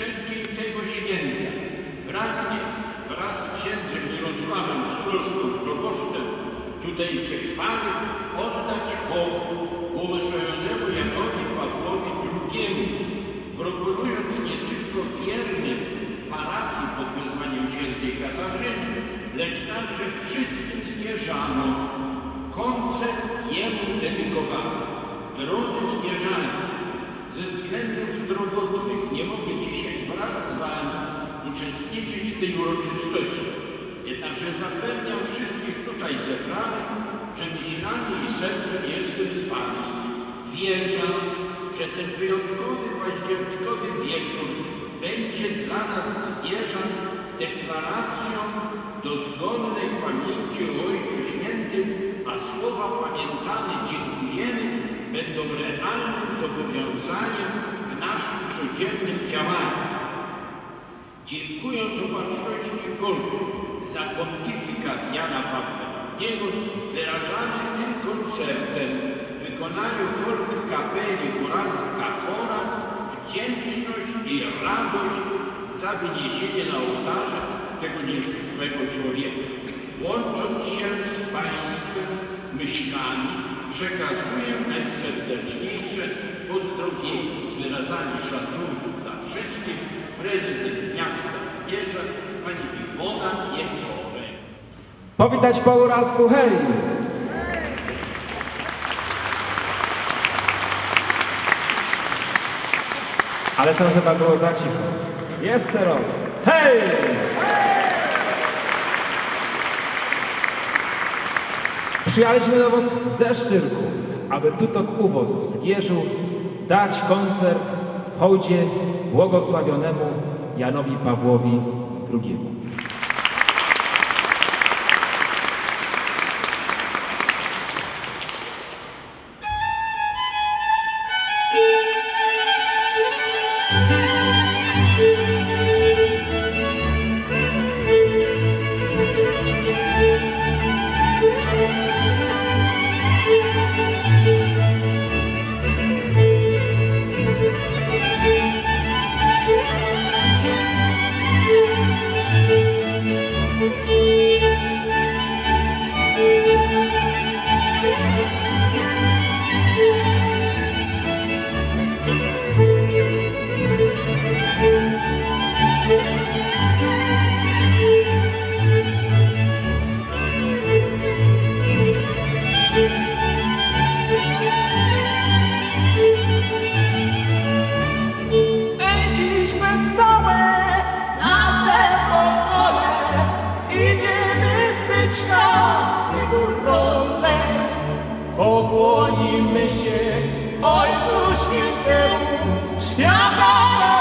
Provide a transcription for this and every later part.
przeddzień tego święta pragnie wraz z księdzem Mirosławem Strożką, proboszczem tutejszej fary oddać hołd błogosławionemu Janowi Pawłowi II, proponując nie tylko wiernym parafii pod wezwaniem świętej Katarzyny, lecz także wszystkim zbierzanom koncert jemu dedykowany. Drodzy zbierzani, ze względów zdrowotnych z Wami uczestniczyć w tej uroczystości. Jednakże zapewniam wszystkich tutaj zebranych, że myślami i sercem jestem z Wami. Wierzę, że ten wyjątkowy październikowy wieczór będzie dla nas zwierzant deklaracją dozgonnej pamięci o Ojcu Świętym, a słowa pamiętane dziękujemy będą realnym zobowiązaniem w naszym codziennym działaniu. Dziękując Opatrzności Bożej za pontyfikat Jana Pawła II, wyrażamy tym koncertem w wykonaniu folk kapeli Góralska Chora wdzięczność i radość za wyniesienie na ołtarze tego niezwykłego człowieka. Łącząc się z Państwem myślami, przekazuję najserdeczniejsze pozdrowienia z wyrazami szacunku dla wszystkich prezydent miasta Zbierza, pani Iwona Pieczorek. Powitać po góralsku hej! Ale to chyba było za cicho. Jest teraz. Hej! Przyjechaliśmy do Was ze Szczyrku, aby tutok uwoz w Zgierzu dać koncert hołdzie błogosławionemu Janowi Pawłowi II. Pokłonimy się Ojcu Świętemu, świata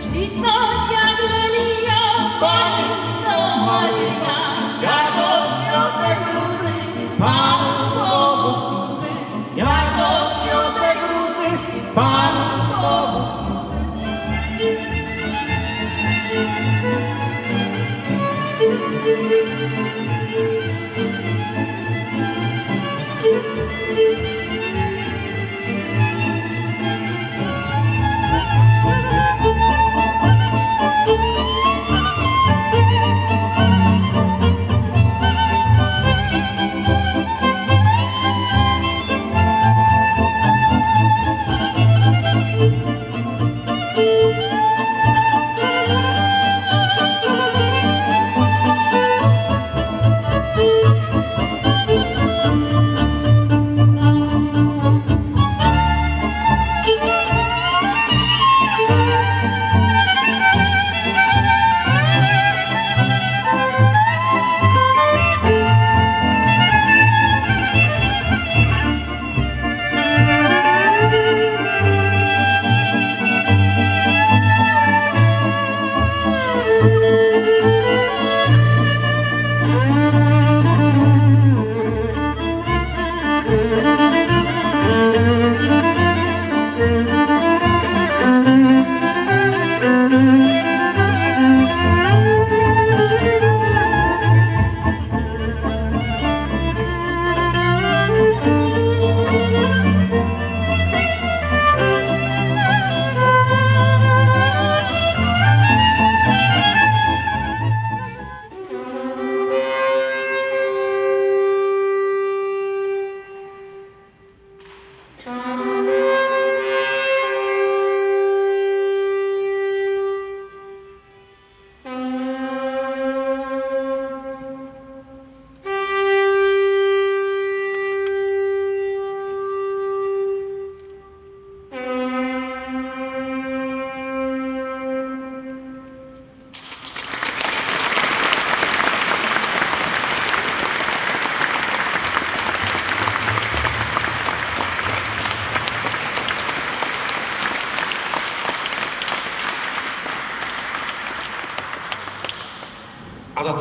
Ślicznąć jak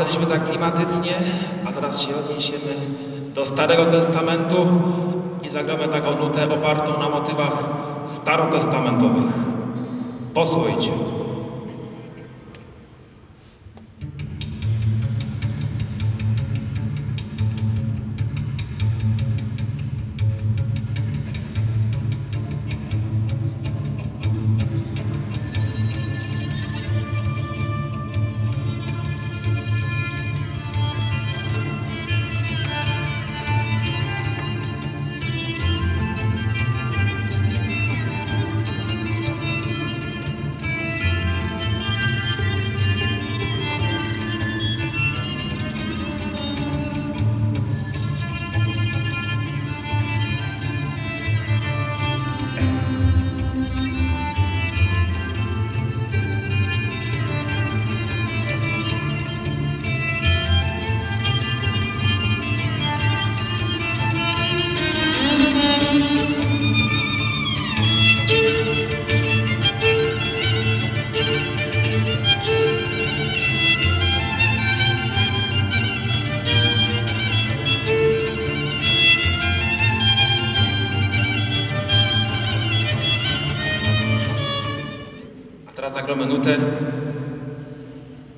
A zostaliśmy tak klimatycznie, a teraz się odniesiemy do Starego Testamentu i zagramy taką nutę opartą na motywach starotestamentowych. Posłuchajcie.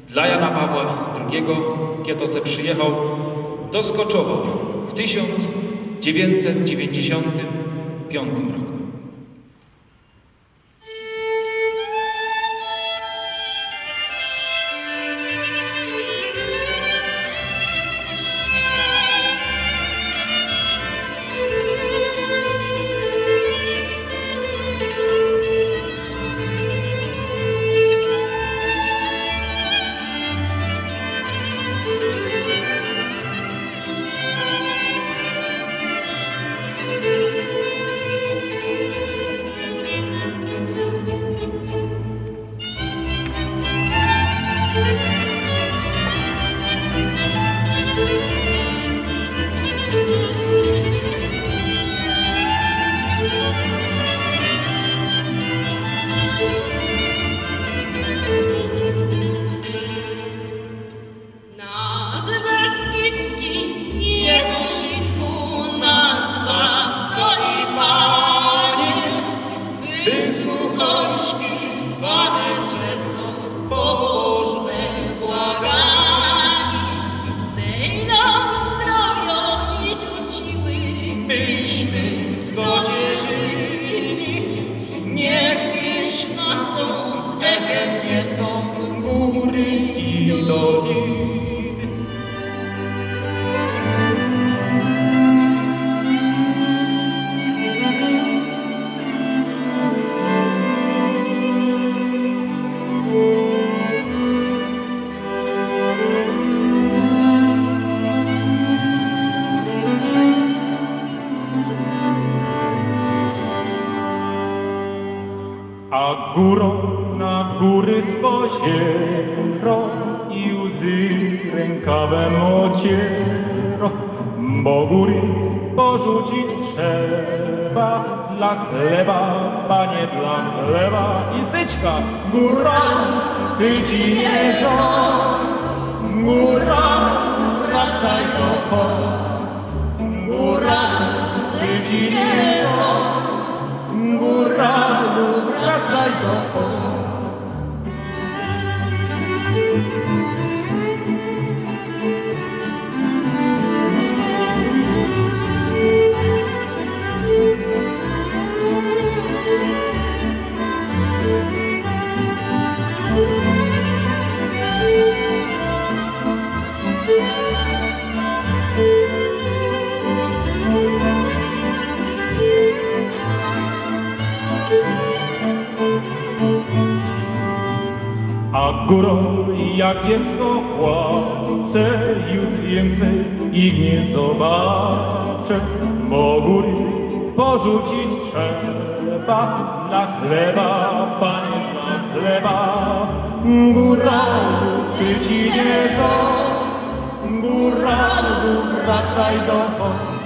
Dla Jana Pawła II, kiedy przyjechał do Skoczowa w 1995 roku. A górą na góry spoziero i łzy rękawem ociero, bo góry porzucić trzeba dla chleba, panie dla chleba i syćka. Góra, syci nie są, góra, wracaj do. Góra, syci nie wracaj Górą jak dziecko płacze, już więcej ich nie zobaczę, bo góry porzucić trzeba dla chleba, panie dla chleba. Góra, ci nie są, góra, wracaj do Boga.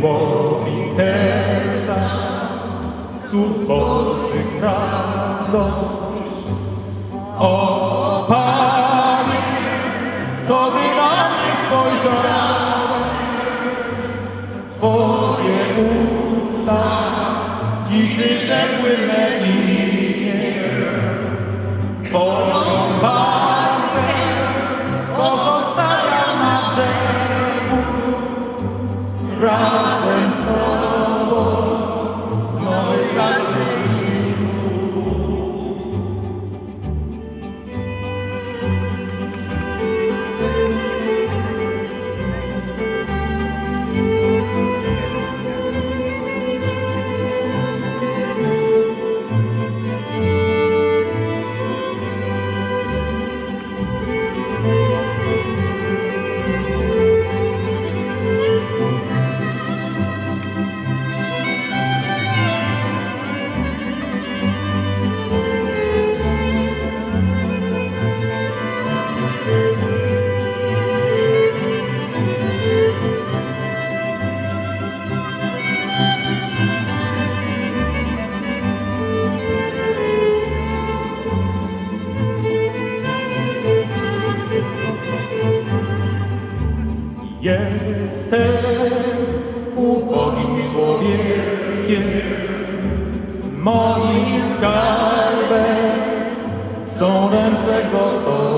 Było mi serca słów Bożych prawdą. O Panie, to Ty na mnie spojrzałeś, swoje usta dziś wyrzekły me są ręce gotowe